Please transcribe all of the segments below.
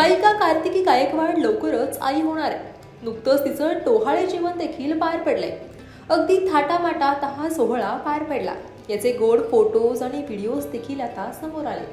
गायिका कार्तिकी गायकवाड लवकरच आई होणार आहे नुकतंच तिचं टोहाळे जीवन देखील पार पडलंय. अगदी थाटामाटात हा सोहळा पार पडला. याचे गोड फोटोज आणि व्हिडिओज देखील आता समोर आले.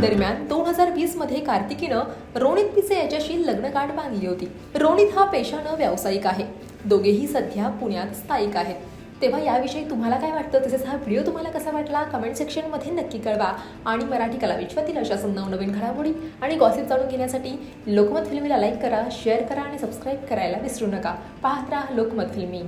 दरम्यान दोन हजार वीसमध्ये कार्तिकीनं रोनित पिसे याच्याशी लग्नगाठ बांधली होती. रोनित हा पेशानं व्यावसायिक आहे. दोघेही सध्या पुण्यात स्थायिक आहेत. तेव्हा याविषयी तुम्हाला काय वाटतं? तसेच हा व्हिडिओ तुम्हाला कसा वाटला? कमेंट सेक्शनमध्ये नक्की कळवा. आणि मराठी कला विश्वातील अशा नवनवीन घडामोडी आणि गॉसिप जाणून घेण्यासाठी लोकमत फिल्मीला लाईक करा शेअर करा आणि सबस्क्राईब करायला विसरू नका. पाहत राहा लोकमत फिल्मी.